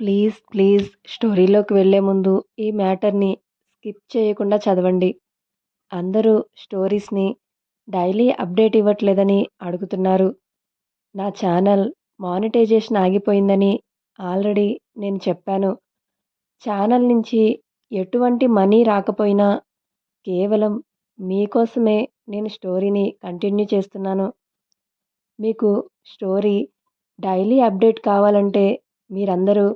Please please స్టోరీలోకి వెళ్ళే ముందు ఈ మ్యాటర్ని స్కిప్ చేయకుండా చదవండి. అందరూ స్టోరీస్ని డైలీ అప్డేట్ ఇవ్వట్లేదని అడుగుతున్నారు. నా ఛానల్ మానిటైజేషన్ ఆగిపోయిందని ఆల్రెడీ నేను చెప్పాను. ఛానల్ నుంచి ఎటువంటి మనీ రాకపోయినా కేవలం మీకోసమే నేను స్టోరీని కంటిన్యూ చేస్తున్నాను. మీకు స్టోరీ డైలీ అప్డేట్ కావాలంటే మీరందరూ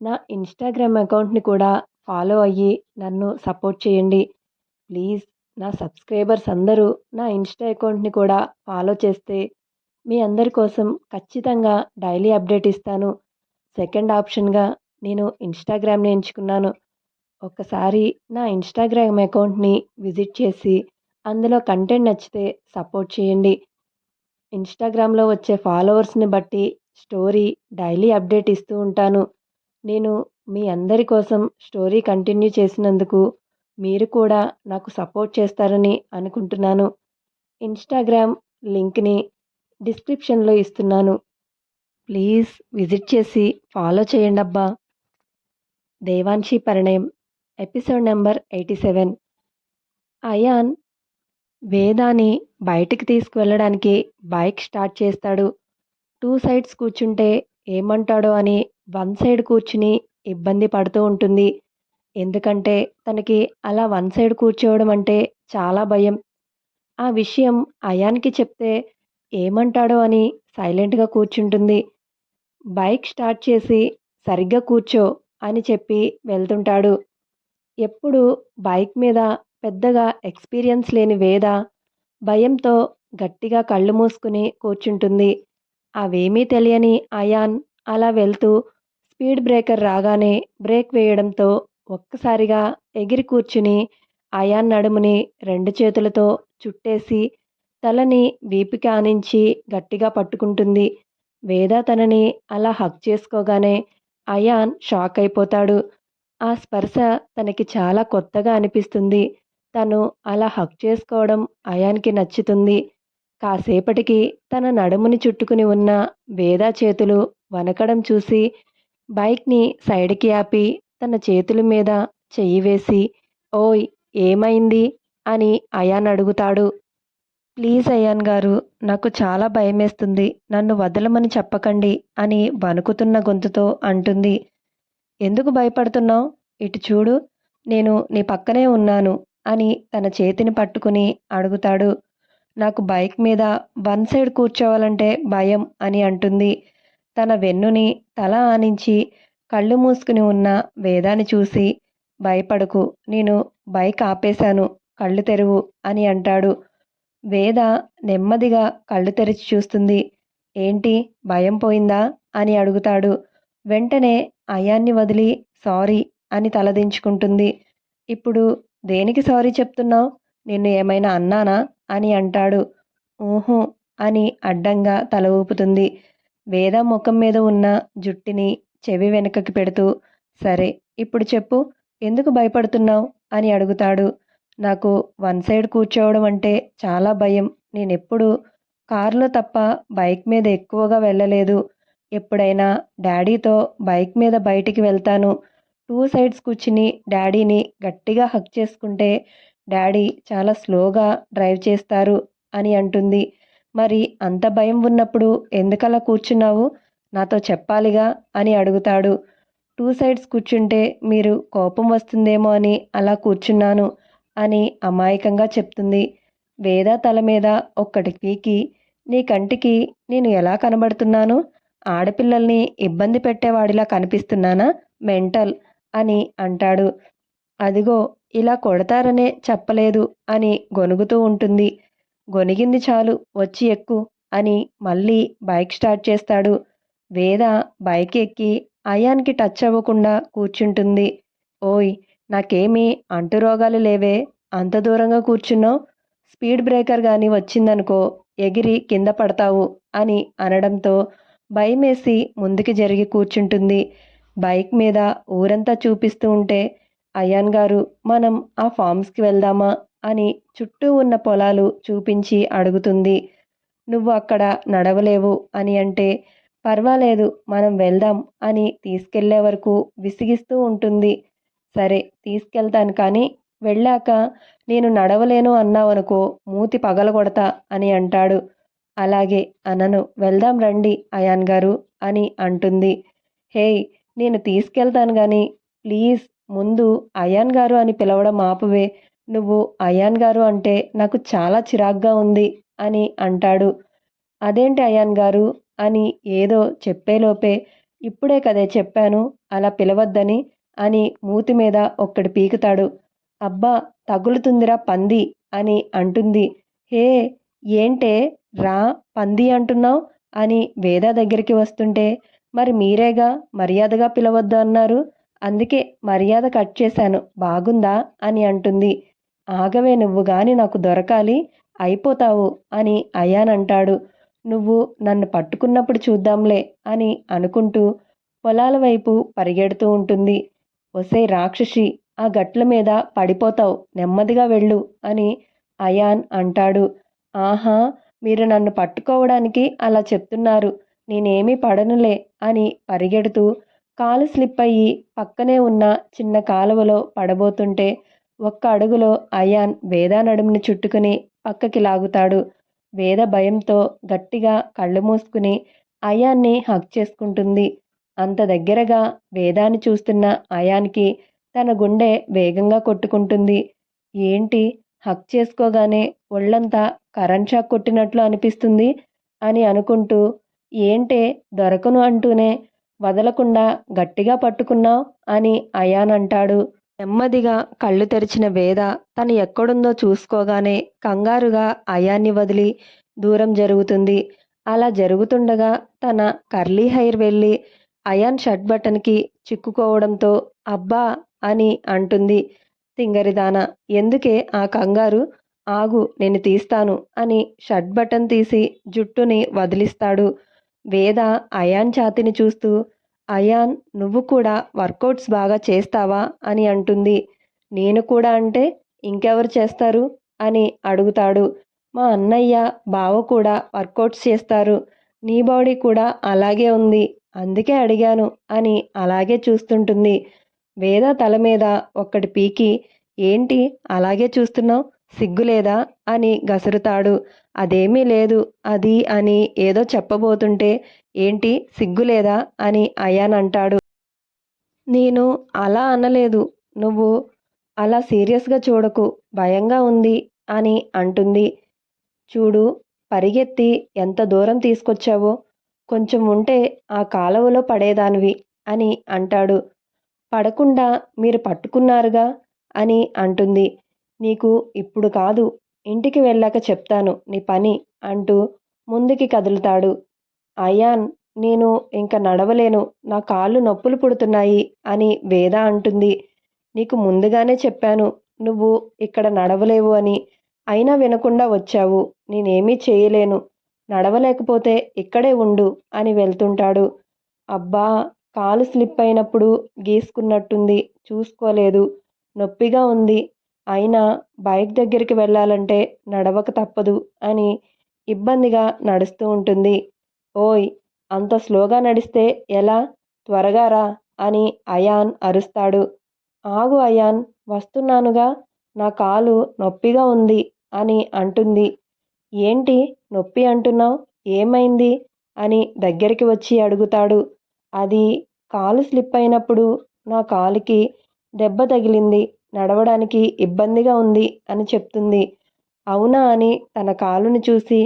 నా ఇన్స్టాగ్రామ్ అకౌంట్ని కూడా ఫాలో అయ్యి నన్ను సపోర్ట్ చేయండి. ప్లీజ్ నా సబ్స్క్రైబర్స్ అందరూ నా ఇన్స్టా అకౌంట్ని కూడా ఫాలో చేస్తే మీ అందరి కోసం ఖచ్చితంగా డైలీ అప్డేట్ ఇస్తాను. సెకండ్ ఆప్షన్గా నేను ఇన్స్టాగ్రామ్ని ఎంచుకున్నాను. ఒక్కసారి నా ఇన్స్టాగ్రామ్ అకౌంట్ని విజిట్ చేసి అందులో కంటెంట్ నచ్చితే సపోర్ట్ చేయండి. ఇన్స్టాగ్రామ్లో వచ్చే ఫాలోవర్స్ని బట్టి స్టోరీ డైలీ అప్డేట్ ఇస్తూ ఉంటాను. నేను మీ అందరి కోసం స్టోరీ కంటిన్యూ చేసినందుకు మీరు కూడా నాకు సపోర్ట్ చేస్తారని అనుకుంటున్నాను. ఇన్స్టాగ్రామ్ లింక్ని డిస్క్రిప్షన్లో ఇస్తున్నాను. ప్లీజ్ విజిట్ చేసి ఫాలో చేయండి అబ్బా. Devanshi Parinayam episode number eighty seven. Ayan వేదాని బయటికి తీసుకువెళ్ళడానికి బైక్ స్టార్ట్ చేస్తాడు. టూ సైడ్స్ కూర్చుంటే ఏమంటాడో అని వన్ సైడ్ కూర్చుని ఇబ్బంది పడుతూ ఉంటుంది. ఎందుకంటే తనకి అలా వన్ సైడ్ కూర్చోవడం అంటే చాలా భయం. ఆ విషయం అయాన్కి చెప్తే ఏమంటాడో అని సైలెంట్గా కూర్చుంటుంది. బైక్ స్టార్ట్ చేసి సరిగ్గా కూర్చో అని చెప్పి వెళ్తుంటాడు. ఎప్పుడు బైక్ మీద పెద్దగా ఎక్స్పీరియన్స్ లేని వేద భయంతో గట్టిగా కళ్ళు మూసుకుని కూర్చుంటుంది. అవేమీ తెలియని అయాన్ అలా వెళ్తూ స్పీడ్ బ్రేకర్ రాగానే బ్రేక్ వేయడంతో ఒక్కసారిగా ఎగిరి కూర్చుని అయాన్ నడుముని రెండు చేతులతో చుట్టేసి తలని వీపుకి ఆనించి గట్టిగా పట్టుకుంటుంది. వేద తనని అలా హక్ చేసుకోగానే అయాన్ షాక్ అయిపోతాడు. ఆ స్పర్శ తనకి చాలా కొత్తగా అనిపిస్తుంది. తను అలా హక్ చేసుకోవడం అయాన్కి నచ్చుతుంది. కాసేపటికి తన నడుముని చుట్టుకుని ఉన్న వేద చేతులు వనకడం చూసి బైక్ని సైడ్కి ఆపి తన చేతుల మీద చెయ్యి వేసి ఓయ్ ఏమైంది? అని అయాన్ అడుగుతాడు. ప్లీజ్ అయాన్ గారు నాకు చాలా భయమేస్తుంది. నన్ను వదలమని చెప్పకండి అని వణుకుతున్న గొంతుతో అంటుంది. ఎందుకు భయపడుతున్నావు? ఇటు చూడు నేను నీ పక్కనే ఉన్నాను అని తన చేతిని పట్టుకుని అడుగుతాడు. నాకు బైక్ మీద వన్ సైడ్ కూర్చోవాలంటే భయం అని అంటుంది. తన వెన్నుని తల ఆనించి కళ్ళు మూసుకుని ఉన్న వేదాన్ని చూసి భయపడకు నేను బైక్ ఆపేశాను కళ్ళు తెరువు అని అంటాడు. వేద నెమ్మదిగా కళ్ళు తెరిచి చూస్తుంది. ఏంటి భయం పోయిందా? అని అడుగుతాడు. వెంటనే అయాన్ని వదిలి సారీ అని తలదించుకుంటుంది ఇప్పుడు దేనికి సారీ చెప్తున్నావు? నిన్ను ఏమైనా అన్నానా? అని అంటాడు. ఊహు అని అడ్డంగా తల ఊపుతుంది. వేద ముఖం మీద ఉన్న జుట్టిని చెవి వెనుకకి పెడుతూ సరే ఇప్పుడు చెప్పు ఎందుకు భయపడుతున్నావు? అని అడుగుతాడు. నాకు వన్ సైడ్ కూర్చోవడం అంటే చాలా భయం. నేనెప్పుడు కారులో తప్ప బైక్ మీద ఎక్కువగా వెళ్ళలేదు. ఎప్పుడైనా డాడీతో బైక్ మీద బయటికి వెళ్తాను. టూ సైడ్స్ కూర్చుని డాడీని గట్టిగా హక్ చేసుకుంటే డాడీ చాలా స్లోగా డ్రైవ్ చేస్తారు అని అంటుంది. మరి అంత భయం ఉన్నప్పుడు ఎందుకలా కూర్చున్నావు? నాతో చెప్పాలిగా అని అడుగుతాడు. టూ సైడ్స్ కూర్చుంటే మీరు కోపం వస్తుందేమో అని అలా కూర్చున్నాను అని అమాయకంగా చెప్తుంది. వేద తల మీద ఒక్కటి పీకి నీ కంటికి నేను ఎలా కనబడుతున్నాను? ఆడపిల్లల్ని ఇబ్బంది పెట్టేవాడిలా కనిపిస్తున్నానా? మెంటల్ అని అంటాడు. అదిగో ఇలా కొడతారనే చెప్పలేదు అని గొనుగుతూ ఉంటుంది. గొనిగింది చాలు వచ్చి ఎక్కు అని మళ్ళీ బైక్ స్టార్ట్ చేస్తాడు. వేద బైక్ ఎక్కి అయాన్కి టచ్ అవ్వకుండా కూర్చుంటుంది. ఓయ్ నాకేమీ అంటురోగాలు లేవే అంత దూరంగా కూర్చున్నావు? స్పీడ్ బ్రేకర్ కానీ వచ్చిందనుకో ఎగిరి కింద పడతావు అని అనడంతో భయమేసి ముందుకు జరిగి కూర్చుంటుంది. బైక్ మీద ఊరంతా చూపిస్తూ ఉంటే అయాన్ గారు మనం ఆ ఫామ్స్కి వెళ్దామా? అని చుట్టూ ఉన్న పొలాలు చూపించి అడుగుతుంది. నువ్వు అక్కడ నడవలేవు అని అంటే పర్వాలేదు మనం వెళ్దాం అని తీసుకెళ్ళే వరకు విసిగిస్తూ ఉంటుంది. సరే తీసుకెళ్తాను కానీ వెళ్ళాక నేను నడవలేను అన్నావనుకో మూతి పగలగొడతా అని అంటాడు. అలాగే అనను వెళ్దాం రండి అయాన్ గారు అని అంటుంది. హేయ్ నేను తీసుకెళ్తాను కానీ ప్లీజ్ ముందు అయాన్ గారు అని పిలవడం ఆపువే నువ్వు అయాన్ గారు అంటే నాకు చాలా చిరాగ్గా ఉంది అని అంటాడు. అదేంటి అయాన్ గారు? అని ఏదో చెప్పేలోపే ఇప్పుడే కదే చెప్పాను అలా పిలవద్దని అని మూతి మీద ఒక్కడి పీకుతాడు. అబ్బా తగులుతుందిరా పంది అని అంటుంది. హే ఏంటే? రా పంది అంటున్నావు అని వేద దగ్గరికి వస్తుంటే మరి మీరేగా మర్యాదగా పిలవద్దు అన్నారు. అందుకే మర్యాద కట్ చేశాను బాగుందా అని అంటుంది. ఆగవే నువ్వు గాని నాకు దొరకాలి అయిపోతావు అని అయాన్ అంటాడు నువ్వు నన్ను పట్టుకున్నప్పుడు చూద్దాంలే అని అనుకుంటూ పొలాల వైపు పరిగెడుతూ ఉంటుంది. ఒసే రాక్షసి ఆ గట్ల మీద పడిపోతావు నెమ్మదిగా వెళ్ళు అని అయాన్ అంటాడు. ఆహా మీరు నన్ను పట్టుకోవడానికి అలా చెప్తున్నారు నేనేమీ పడనులే అని పరిగెడుతూ కాలు స్లిప్ అయ్యి పక్కనే ఉన్న చిన్న కాలువలో పడబోతుంటే ఒక్క అడుగులో అయాన్ వేద నడుముని చుట్టుకుని పక్కకి లాగుతాడు. వేద భయంతో గట్టిగా కళ్ళు మూసుకుని అయాన్ని హక్ చేసుకుంటుంది. అంత దగ్గరగా వేదాన్ని చూస్తున్న అయాన్కి తన గుండె వేగంగా కొట్టుకుంటుంది. ఏంటి? హక్ చేసుకోగానే ఒళ్ళంతా కరెంట్ షాక్ కొట్టినట్లు అనిపిస్తుంది అని అనుకుంటూ ఏంటే దొరకను అంటూనే వదలకుండా గట్టిగా పట్టుకున్నావు అని అయాన్ అంటాడు. నెమ్మదిగా కళ్ళు తెరిచిన వేద తను ఎక్కడుందో చూసుకోగానే కంగారుగా అయాన్ని వదిలి దూరం జరుగుతుంది. అలా జరుగుతుండగా తన కర్లీ హెయిర్ వెళ్ళి అయాన్ షర్ట్ బటన్కి చిక్కుకోవడంతో అబ్బా అని అంటుంది. తింగరిదాన ఎందుకే ఆ కంగారు? ఆగు నేను తీస్తాను అని షర్ట్ బటన్ తీసి జుట్టుని వదిలిస్తాడు. వేద అయాన్ ఛాతిని చూస్తూ అయాన్ నువ్వు కూడా వర్కౌట్స్ బాగా చేస్తావా? అని అంటుంది. నేను కూడా అంటే ఇంకెవరు చేస్తారు? అని అడుగుతాడు. మా అన్నయ్య బావ కూడా వర్కౌట్స్ చేస్తారు. నీ బాడీ కూడా అలాగే ఉంది. అందుకే అడిగాను అని అలాగే చూస్తుంటుంది. వేద తల మీద ఒక్కటి పీకి ఏంటి అలాగే చూస్తున్నావు? సిగ్గులేదా అని గసురుతాడు. అదేమీ లేదు అది అని ఏదో చెప్పబోతుంటే ఏంటి సిగ్గులేదా అని అయాన్ అంటాడు నేను అలా అనలేదు నువ్వు అలా సీరియస్గా చూడకు భయంగా ఉంది అని అంటుంది. చూడు పరిగెత్తి ఎంత దూరం తీసుకొచ్చావో కొంచెం ఉంటే ఆ కాలువలో పడేదానివి అని అంటాడు. పడకుండా మీరు పట్టుకున్నారుగా అని అంటుంది. నీకు ఇప్పుడు కాదు. ఇంటికి వెళ్ళాక చెప్తాను నీ పని అంటూ ముందుకి కదులుతాడు. అయాన్ నేను ఇంకా నడవలేను నా కాళ్ళు నొప్పులు పుడుతున్నాయి అని వేద అంటుంది. నీకు ముందుగానే చెప్పాను నువ్వు ఇక్కడ నడవలేవు అని. అయినా వినకుండా వచ్చావు నేనేమీ చేయలేను. నడవలేకపోతే ఇక్కడే ఉండు అని వెళ్తుంటాడు. అబ్బా కాలు స్లిప్ అయినప్పుడు గీసుకున్నట్టుంది చూసుకోలేదు. నొప్పిగా ఉంది అయినా బైక్ దగ్గరికి వెళ్ళాలంటే నడవక తప్పదు అని ఇబ్బందిగా నడుస్తూ ఉంటుంది. ఓయ్ అంత స్లోగా నడిస్తే ఎలా? త్వరగా రా అని అయాన్ అరుస్తాడు. ఆగు అయాన్ వస్తున్నానుగా? నా కాలు నొప్పిగా ఉంది అని అంటుంది. ఏంటి నొప్పి అంటున్నావు? ఏమైంది? అని దగ్గరికి వచ్చి అడుగుతాడు. అది కాలు స్లిప్ అయినప్పుడు నా కాలుకి దెబ్బ తగిలింది. నడవడానికి ఇబ్బందిగా ఉంది అని చెప్తుంది. అవునా అని తన కాలుని చూసి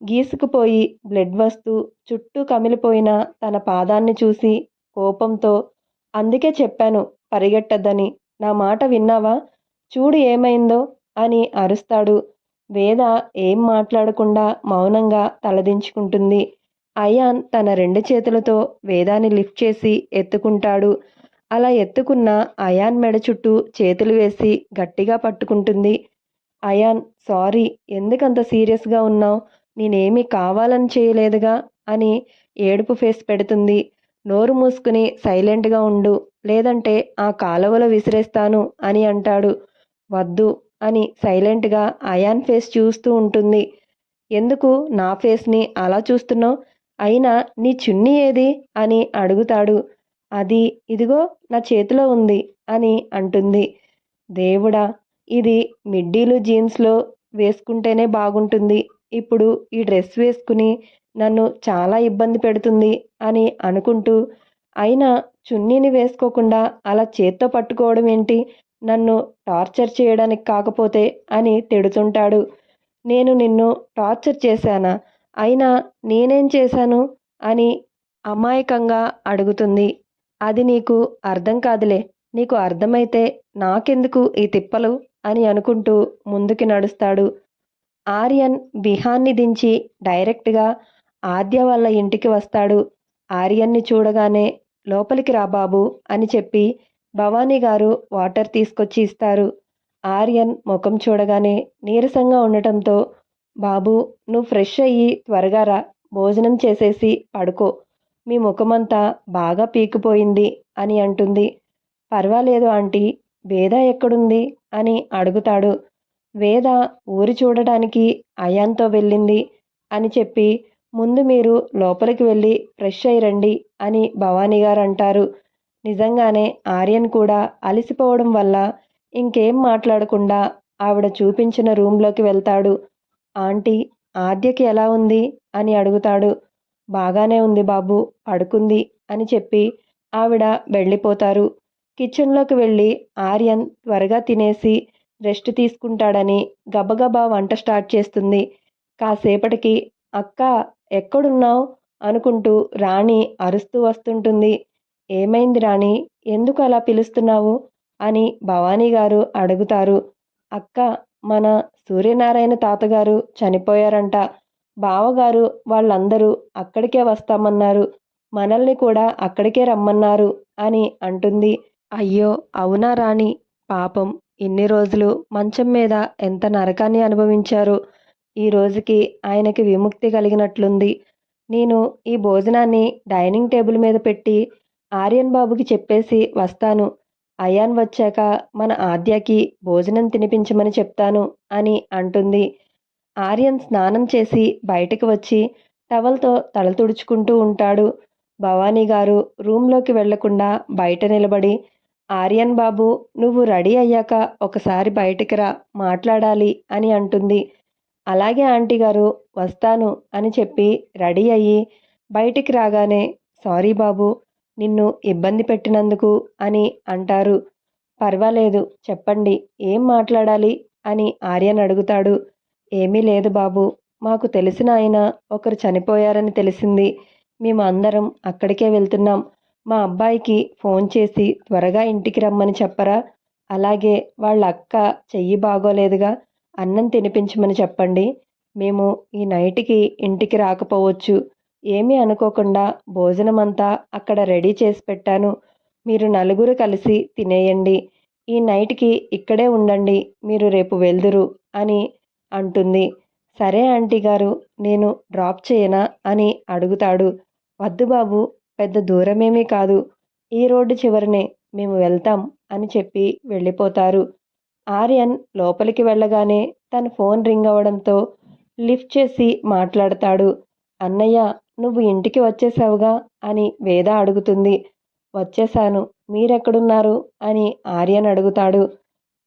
గీసుకుపోయి బ్లడ్ వస్తూ చుట్టూ కమిలిపోయిన తన పాదాన్ని చూసి కోపంతో అందుకే చెప్పాను పరిగెట్టద్దని. నా మాట విన్నావా? చూడు ఏమైందో అని అరుస్తాడు. వేద ఏం మాట్లాడకుండా మౌనంగా తలదించుకుంటుంది. అయాన్ తన రెండు చేతులతో వేదాన్ని లిఫ్ట్ చేసి ఎత్తుకుంటాడు. అలా ఎత్తుకున్న అయాన్ మెడ చుట్టూ చేతులు వేసి గట్టిగా పట్టుకుంటుంది. అయాన్ సారీ ఎందుకంత సీరియస్గా ఉన్నావు? నేనేమీ కావాలని చేయలేదుగా? అని ఏడుపు ఫేస్ పెడుతుంది. నోరు మూసుకుని సైలెంట్గా ఉండు. లేదంటే ఆ కాలువలో విసిరేస్తాను అని అంటాడు. వద్దు అని సైలెంట్గా అయాన్ ఫేస్ చూస్తూ ఉంటుంది. ఎందుకు నా ఫేస్ని అలా చూస్తున్నావు? అయినా నీ చున్నీ ఏది? అని అడుగుతాడు. అది ఇదిగో నా చేతిలో ఉంది అని అంటుంది. దేవుడా ఇది మిడ్డీలు జీన్స్లో వేసుకుంటేనే బాగుంటుంది. ఇప్పుడు ఈ డ్రెస్ వేసుకుని నన్ను చాలా ఇబ్బంది పెడుతుంది అని అనుకుంటూ అయినా చున్నీని వేసుకోకుండా అలా చేత్తో పట్టుకోవడం ఏంటి? నన్ను టార్చర్ చేయడానికి కాకపోతే అని తిడుతుంటాడు. నేను నిన్ను టార్చర్ చేశానా? అయినా నేనేం చేశాను? అని అమాయకంగా అడుగుతుంది. అది నీకు అర్థం కాదులే. నీకు అర్థమైతే నాకెందుకు ఈ తిప్పలు? అని అనుకుంటూ ముందుకి నడుస్తాడు. ఆర్యన్ బిహాన్ని దించి డైరెక్ట్గా ఆద్య వాళ్ళ ఇంటికి వస్తాడు. ఆర్యన్ని చూడగానే లోపలికి రా బాబు అని చెప్పి భవానీ గారు వాటర్ తీసుకొచ్చి ఇస్తారు. ఆర్యన్ ముఖం చూడగానే నీరసంగా ఉండటంతో బాబు నువ్వు ఫ్రెష్ అయ్యి త్వరగా రా. భోజనం చేసేసి పడుకో. మీ ముఖమంతా బాగా పీకిపోయింది అని అంటుంది. పర్వాలేదు ఆంటీ వేద ఎక్కడుంది అని అడుగుతాడు. వేద ఊరి చూడడానికి అయాన్తో వెళ్ళింది అని చెప్పి ముందు మీరు లోపలికి వెళ్ళి ఫ్రెష్ అయ్యి రండి అని భవానీ గారు అంటారు. నిజంగానే ఆర్యన్ కూడా అలసిపోవడం వల్ల ఇంకేం మాట్లాడకుండా ఆవిడ చూపించిన రూమ్లోకి వెళ్తాడు. ఆంటీ ఆద్యకి ఎలా ఉంది అని అడుగుతాడు. బాగానే ఉంది బాబు పడుకుంది అని చెప్పి ఆవిడ వెళ్ళిపోతారు. కిచెన్లోకి వెళ్ళి ఆర్యన్ త్వరగా తినేసి రెస్ట్ తీసుకుంటాడని గబగబా వంట స్టార్ట్ చేస్తుంది. కాసేపటికి అక్క ఎక్కడున్నావు? అనుకుంటూ రాణి అరుస్తూ వస్తుంటుంది. ఏమైంది రాణి? ఎందుకు అలా పిలుస్తున్నావు? అని భవానీ గారు అడుగుతారు. అక్క మన సూర్యనారాయణ తాతగారు చనిపోయారంట. బావగారు వాళ్ళందరూ అక్కడికే వస్తామన్నారు. మనల్ని కూడా అక్కడికే రమ్మన్నారు అని అంటుంది. అయ్యో అవునా రాణి? పాపం ఇన్ని రోజులు మంచం మీద ఎంత నరకాన్ని అనుభవించారు. ఈ రోజుకి ఆయనకి విముక్తి కలిగినట్లుంది. నేను ఈ భోజనాన్ని డైనింగ్ టేబుల్ మీద పెట్టి ఆర్యన్ బాబుకి చెప్పేసి వస్తాను. అయాన్ వచ్చాక మన ఆద్యకి భోజనం తినిపించమని చెప్తాను అని అంటుంది. ఆర్యన్ స్నానం చేసి బయటకు వచ్చి టవల్తో తల తుడుచుకుంటూ ఉంటాడు. భవానీ గారు రూమ్లోకి వెళ్ళకుండా బయట నిలబడి ఆర్యన్ బాబు నువ్వు రెడీ అయ్యాక ఒకసారి బయటికి రా మాట్లాడాలి అని అంటుంది. అలాగే ఆంటీ గారు వస్తాను అని చెప్పి రెడీ అయ్యి బయటికి రాగానే సారీ బాబు నిన్ను ఇబ్బంది పెట్టినందుకు అని అంటారు. పర్వాలేదు చెప్పండి ఏం మాట్లాడాలి అని ఆర్యన్ అడుగుతాడు. ఏమీ లేదు బాబు. మాకు తెలిసిన ఆయన ఒకరు చనిపోయారని తెలిసింది. మేము అందరం అక్కడికే వెళ్తున్నాం. మా అబ్బాయికి ఫోన్ చేసి త్వరగా ఇంటికి రమ్మని చెప్పరా? అలాగే వాళ్ళ అక్క చెయ్యి బాగోలేదుగా అన్నం తినిపించమని చెప్పండి. మేము ఈ నైట్కి ఇంటికి రాకపోవచ్చు. ఏమీ అనుకోకుండా భోజనం అంతా అక్కడ రెడీ చేసి పెట్టాను. మీరు నలుగురు కలిసి తినేయండి. ఈ నైట్కి ఇక్కడే ఉండండి. మీరు రేపు వెళ్దురు అని అంటుంది. సరే ఆంటీ గారు నేను డ్రాప్ చేయనా? అని అడుగుతాడు. వద్దు బాబు పెద్ద దూరమేమీ కాదు. ఈ రోడ్డు చివరనే మేము వెళ్తాం అని చెప్పి వెళ్ళిపోతారు. ఆర్యన్ లోపలికి వెళ్ళగానే తన ఫోన్ రింగ్ అవ్వడంతో లిఫ్ట్ చేసి మాట్లాడతాడు. అన్నయ్య నువ్వు ఇంటికి వచ్చేసావుగా? అని వేద అడుగుతుంది. వచ్చేశాను మీరెక్కడున్నారు? అని ఆర్యన్ అడుగుతాడు.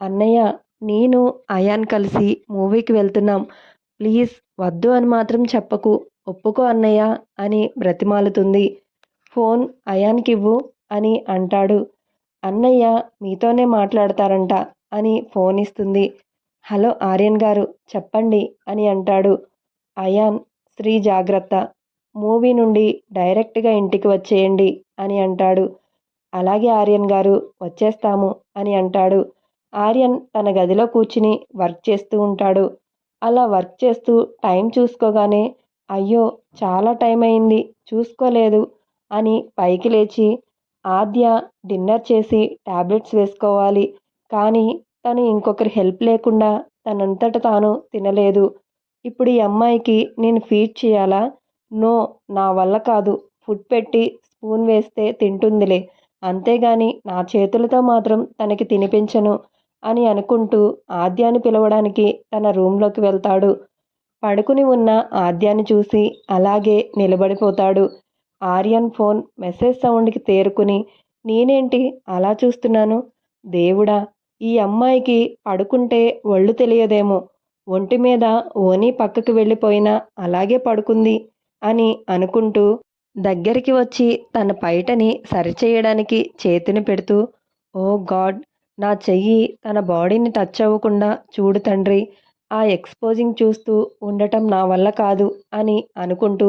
అన్నయ్య నేను అయాన్ కలిసి మూవీకి వెళ్తున్నాం. ప్లీజ్ వద్దు అని మాత్రం చెప్పకు. ఒప్పుకో అన్నయ్య అని బ్రతిమాలుతుంది. ఫోన్ అయాన్కి ఇవ్వు అని అంటాడు. అన్నయ్య మీతోనే మాట్లాడతారంట అని ఫోన్ ఇస్తుంది హలో ఆర్యన్ గారు చెప్పండి అని అంటాడు. అయాన్ శ్రీ జాగ్రత్త. మూవీ నుండి డైరెక్ట్గా ఇంటికి వచ్చేయండి అని అంటాడు. అలాగే ఆర్యన్ గారు వచ్చేస్తాము అని అంటాడు. ఆర్యన్ తన గదిలో కూర్చుని వర్క్ చేస్తూ ఉంటాడు. అలా వర్క్ చేస్తూ టైం చూసుకోగానే అయ్యో చాలా టైం అయింది చూసుకోలేదు అని పైకి లేచి ఆద్య డిన్నర్ చేసి టాబ్లెట్స్ వేసుకోవాలి కానీ తను ఇంకొకరి హెల్ప్ లేకుండా తనంతట తాను తినలేదు. ఇప్పుడు ఈ అమ్మాయికి నేను ఫీడ్ చేయాలా? నో నా వల్ల కాదు. ఫుడ్ పెట్టి స్పూన్ వేస్తే తింటుందిలే. అంతేగాని నా చేతులతో మాత్రం తనకి తినిపించను. అని అనుకుంటూ ఆద్యాన్ని పిలవడానికి తన రూమ్లోకి వెళ్తాడు. పడుకుని ఉన్న ఆద్యాన్ని చూసి అలాగే నిలబడిపోతాడు. ఆర్యన్ ఫోన్ మెసేజ్ సౌండ్కి తేరుకుని నేనేంటి? అలా చూస్తున్నాను. దేవుడా ఈ అమ్మాయికి పడుకుంటే ఒళ్ళు తెలియదేమో. ఒంటి మీద ఓని పక్కకు వెళ్ళిపోయినా అలాగే పడుకుంది అని అనుకుంటూ దగ్గరికి వచ్చి తన పైటని సరిచేయడానికి చేతిని పెడుతూ ఓ గాడ్ నా చెయ్యి తన బాడీని టచ్ అవ్వకుండా చూడు తండ్రి ఆ ఎక్స్పోజింగ్ చూస్తూ ఉండటం నా వల్ల కాదు అని అనుకుంటూ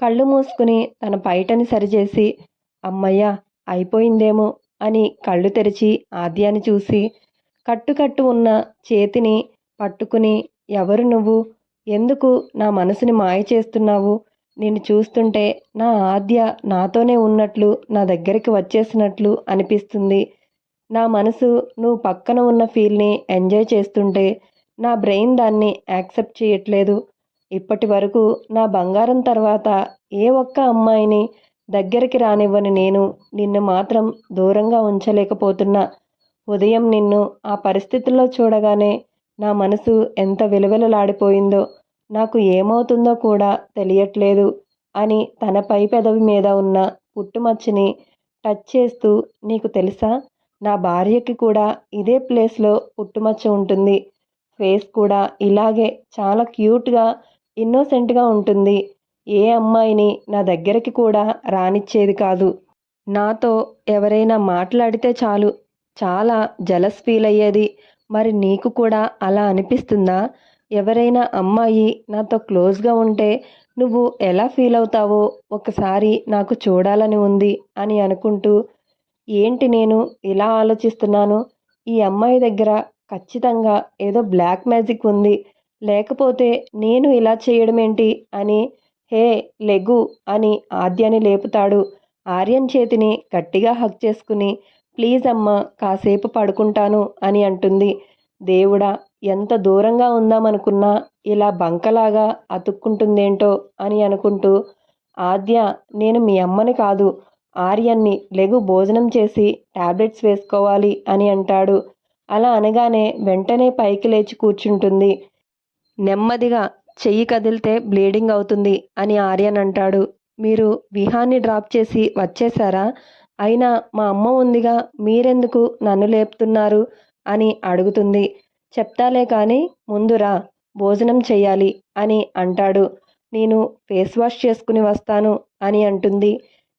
కళ్ళు మూసుకుని తన పైటని సరిచేసి అమ్మయ్య అయిపోయిందేమో అని కళ్ళు తెరిచి ఆద్యాన్ని చూసి కట్టుకట్టు ఉన్న చేతిని పట్టుకుని ఎవరు నువ్వు? ఎందుకు నా మనసుని మాయ చేస్తున్నావు? నేను చూస్తుంటే నా ఆద్య నాతోనే ఉన్నట్లు నా దగ్గరికి వచ్చేసినట్లు అనిపిస్తుంది. నా మనసు నువ్వు పక్కన ఉన్న ఫీల్ని ఎంజాయ్ చేస్తుంటే నా బ్రెయిన్ దాన్ని యాక్సెప్ట్ చేయట్లేదు. ఇప్పటి వరకు నా బంగారం తర్వాత ఏ ఒక్క అమ్మాయిని దగ్గరికి రానివ్వని నేను నిన్ను మాత్రం దూరంగా ఉంచలేకపోతున్నా. ఉదయం నిన్ను ఆ పరిస్థితుల్లో చూడగానే నా మనసు ఎంత విలువలలాడిపోయిందో నాకు ఏమవుతుందో కూడా తెలియట్లేదు అని తన పై పెదవి మీద ఉన్న పుట్టుమచ్చని టచ్ చేస్తూ నీకు తెలుసా? నా భార్యకి కూడా ఇదే ప్లేస్లో పుట్టుమచ్చ ఉంటుంది. ఫేస్ కూడా ఇలాగే చాలా క్యూట్గా ఇన్నోసెంట్గా ఉంటుంది. ఏ అమ్మాయిని నా దగ్గరికి కూడా రానిచ్చేది కాదు. నాతో ఎవరైనా మాట్లాడితే చాలు. చాలా జలస్ ఫీల్ అయ్యేది. మరి నీకు కూడా అలా అనిపిస్తుందా? ఎవరైనా అమ్మాయి నాతో క్లోజ్గా ఉంటే నువ్వు ఎలా ఫీల్ అవుతావో ఒకసారి నాకు చూడాలని ఉంది అని అనుకుంటూ ఏంటి నేను ఇలా ఆలోచిస్తున్నాను? ఈ అమ్మాయి దగ్గర ఖచ్చితంగా ఏదో బ్లాక్ మ్యాజిక్ ఉంది. లేకపోతే నేను ఇలా చేయడం ఏంటి? అని హే లెగు అని ఆద్యాని లేపుతాడు. ఆర్యన్ చేతిని గట్టిగా హక్ చేసుకుని ప్లీజ్ అమ్మ కాసేపు పడుకుంటాను అని అంటుంది. దేవుడా ఎంత దూరంగా ఉందామనుకున్నా ఇలా బంకలాగా అతుక్కుంటుందేంటో అని అనుకుంటూ ఆద్య నేను మీ అమ్మని కాదు. ఆర్యన్ని లెగు భోజనం చేసి టాబ్లెట్స్ వేసుకోవాలి అని అంటాడు. అలా అనగానే వెంటనే పైకి లేచి కూర్చుంటుంది. నెమ్మదిగా చెయ్యి కదిలితే బ్లీడింగ్ అవుతుంది అని ఆర్యన్ అంటాడు. మీరు విహాన్ని డ్రాప్ చేసి వచ్చేసారా అయినా మా అమ్మ ఉందిగా మీరెందుకు నన్ను లేపుతున్నారు? అని అడుగుతుంది. చెప్తాలే కానీ ముందురా భోజనం చెయ్యాలి అని అంటాడు. నేను ఫేస్ వాష్ చేసుకుని వస్తాను అని అంటుంది.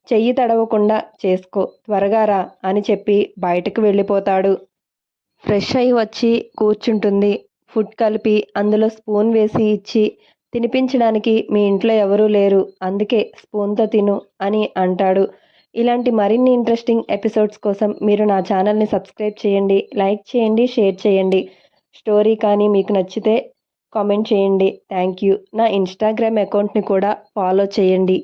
చెయ్యి తడవకుండా చేసుకో త్వరగా రా అని చెప్పి బయటకు వెళ్ళిపోతాడు. ఫ్రెష్ అయి వచ్చి కూర్చుంటుంది. ఫుడ్ కలిపి అందులో స్పూన్ వేసి ఇచ్చి తినిపించడానికి మీ ఇంట్లో ఎవరూ లేరు అందుకే స్పూన్తో తిను అని అంటాడు. ఇలాంటి మరిన్ని ఇంట్రెస్టింగ్ ఎపిసోడ్స్ కోసం మీరు నా ఛానల్ని సబ్స్క్రైబ్ చేయండి లైక్ చేయండి షేర్ చేయండి. స్టోరీ కానీ మీకు నచ్చితే కామెంట్ చేయండి. Thank you. నా ఇన్స్టాగ్రామ్ అకౌంట్ని కూడా ఫాలో చేయండి.